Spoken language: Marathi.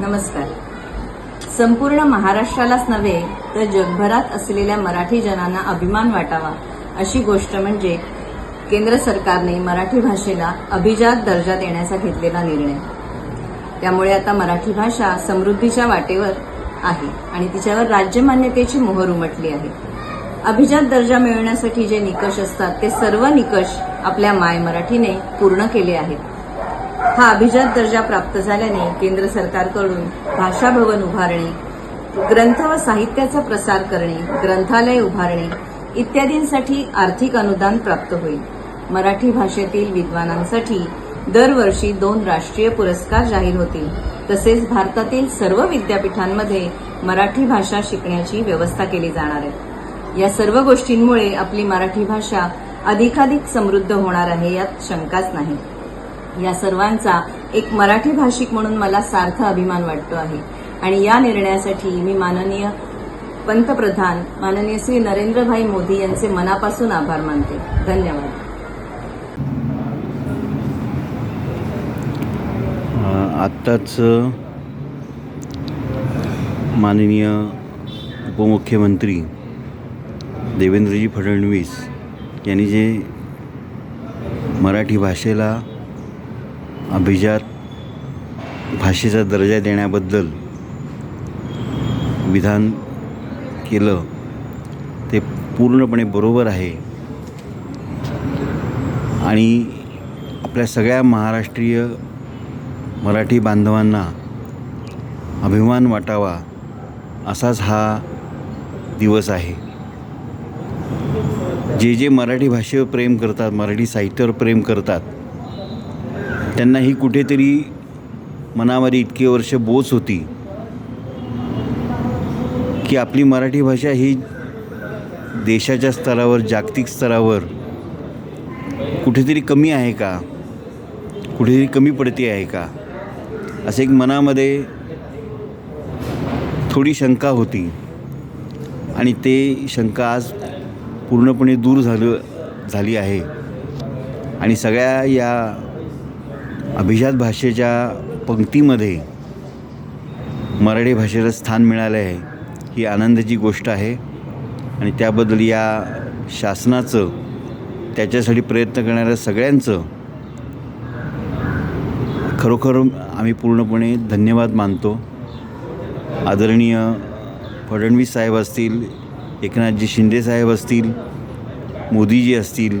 नमस्कार. संपूर्ण महाराष्ट्रालाच नव्हे तर जगभरात असलेल्या मराठी जनांना अभिमान वाटावा अशी गोष्ट म्हणजे केंद्र सरकारने मराठी भाषेला अभिजात दर्जा देण्याचा घेतलेला निर्णय. त्यामुळे आता मराठी भाषा समृद्धीच्या वाटेवर आहे आणि तिच्यावर राज्यमान्यतेची मोहर उमटली आहे. अभिजात दर्जा मिळवण्यासाठी जे निकष असतात ते सर्व निकष आपल्या माय मराठीने पूर्ण केले आहेत. हा अभिजात दर्जा प्राप्त झाल्याने केंद्र सरकारकडून भाषा भवन उभारणे ग्रंथ व साहित्याचा प्रसार करणे ग्रंथालय उभारणे इत्यादींसाठी आर्थिक अनुदान प्राप्त होईल. मराठी भाषेतील विद्वानांसाठी दरवर्षी दोन राष्ट्रीय पुरस्कार जाहीर होतील. तसेच भारतातील सर्व विद्यापीठांमध्ये मराठी भाषा शिकण्याची व्यवस्था केली जाणार आहे. या सर्व गोष्टींमुळे आपली मराठी भाषा अधिकाधिक समृद्ध होणार आहे यात शंकाच नाही. या सर्वांचा एक मराठी भाषिक म्हणून मला सार्थ अभिमान वाटतो आहे. आणि या निर्णयासाठी मी माननीय पंतप्रधान माननीय श्री नरेंद्रभाई मोदी यांचे मनापासून आभार मानते. धन्यवाद. आत्ताच माननीय उपमुख्यमंत्री देवेंद्रजी फडणवीस यांनी जे मराठी भाषेला अभिजात भाषेचा दर्जा देण्याबद्दल विधान केलं ते पूर्णपणे बरोबर आहे. आणि आपल्या सगळ्या महाराष्ट्रीय मराठी बांधवांना अभिमान वाटावा असाच हा दिवस आहे. जे जे मराठी भाषेवर प्रेम करतात मराठी साहित्यावर प्रेम करतात त्यांना ही कुठेतरी मनामध्ये इतके वर्ष बोच होती की आपली मराठी भाषा ही देशाच्या स्तरावर जागतिक स्तरावर कुठेतरी कमी आहे का? कुठेतरी कमी पडते आहे का? असं एक मनामध्ये थोडी शंका होती. आणि ते शंका आज पूर्णपणे दूर झालं झाली आहे. आणि सगळ्या या अभिजात भाषेच्या पंक्तीमध्ये मराठी भाषेला स्थान मिळालं आहे ही आनंदाची गोष्ट आहे. आणि त्याबद्दल या शासनाचं त्याच्यासाठी प्रयत्न करणाऱ्या सगळ्यांचं खरोखर आम्ही पूर्णपणे धन्यवाद मानतो. आदरणीय फडणवीस साहेब असतील एकनाथजी शिंदे साहेब असतील मोदीजी असतील